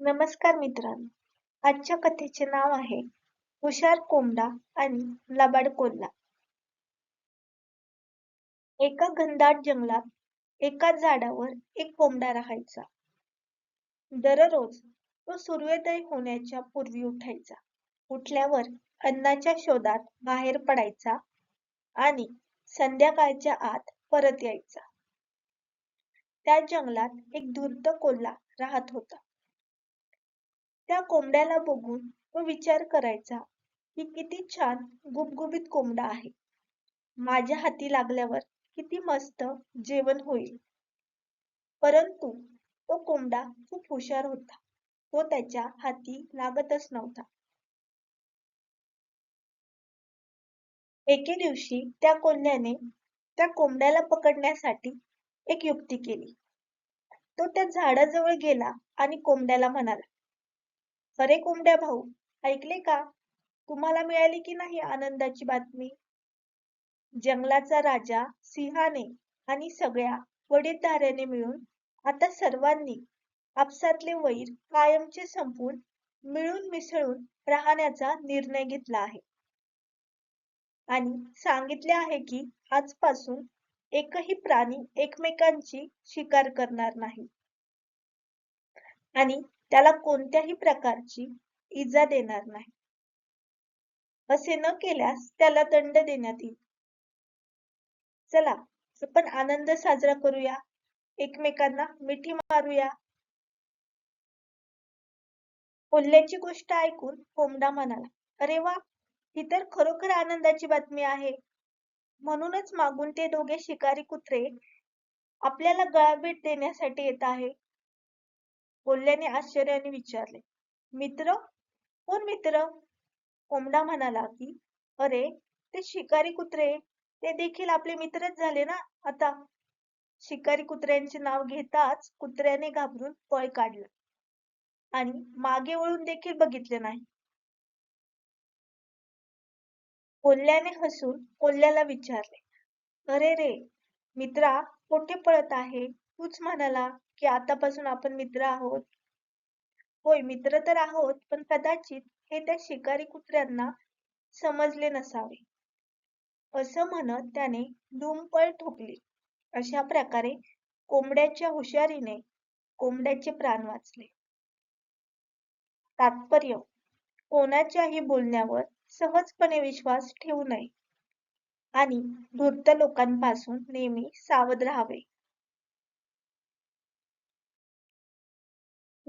नमस्कार मित्रांनो. आजच्या कथेचे नाव आहे हुशार कोंबडा आणि लबाड कोल्हा. एका घनदाट जंगलात एका झाडावर एक कोंबडा राहायचा. दररोज तो सूर्योदय होण्याच्या पूर्वी उठायचा. उठल्यावर अन्नाच्या शोधात बाहेर पडायचा आणि संध्याकाळच्या आत परत यायचा. त्या जंगलात एक धूर्त कोल्हा राहत होता. त्या कोंबड्याला बघून तो विचार करायचा की किती छान गुबगुबीत कोंबडा आहे. माझ्या हाती लागल्यावर किती मस्त जेवण होईल. परंतु तो कोंबडा खूप हुशार होता. तो त्याच्या हाती लागतच नव्हता. एके दिवशी त्या कोल्ह्याने त्या कोंबड्याला पकडण्यासाठी एक युक्ती केली. तो त्या झाडाजवळ गेला आणि कोंबड्याला म्हणाला अरे कोंबड्या भाऊ ऐकले का? तुम्हाला मिळाली की नाही आनंदाची बातमी? जंगलाचा राजा सिंहाने आणि सगळ्या वडीलधाऱ्याने मिळून आता सर्वांनी आपसातले वैर कायमचे संपून मिळून मिसळून राहण्याचा निर्णय घेतला आहे. आणि सांगितले आहे की आजपासून एकही प्राणी एकमेकांची शिकार करणार नाही. आणि त्याला कोणत्याही प्रकारची इजा देणार नाही. असे न केल्यास त्याला दंड देण्यात येईल. चला आपण आनंद साजरा करूया. एकमेकांना मिठी मारूया. कोल्ह्याची गोष्ट ऐकून कोंबडा म्हणाला अरे वा ही तर खरोखर आनंदाची बातमी आहे. म्हणूनच मागून ते दोघे शिकारी कुत्रे आपल्याला गळाभेट देण्यासाठी येत आहे. कोल्ह्याने आश्चर्याने विचारले मित्र? कोण मित्र? कोंबडा म्हणाला की अरे ते शिकारी कुत्रे. ते देखील आपले मित्रच झाले ना आता? शिकारी कुत्र्यांचे नाव घेताच कुत्र्याने घाबरून पळ काढला आणि मागे वळून देखील बघितले नाही. कोल्ह्याने हसून कोल्ह्याला विचारले अरे रे मित्रा कोठे पळत आहे. तूच म्हणाला की आतापासून आपण मित्र आहोत. होय मित्र तर आहोत पण कदाचित हे त्या शिकारी कुत्र्यांना समजले नसावे. असं म्हणत त्याने धुमपळ ठोकली. अशा प्रकारे कोंबड्याच्या हुशारीने कोंबड्याचे प्राण वाचले. तात्पर्य कोणाच्याही बोलण्यावर सहजपणे विश्वास ठेवू नये. आणि धूर्त लोकांपासून नेहमी सावध राहावे.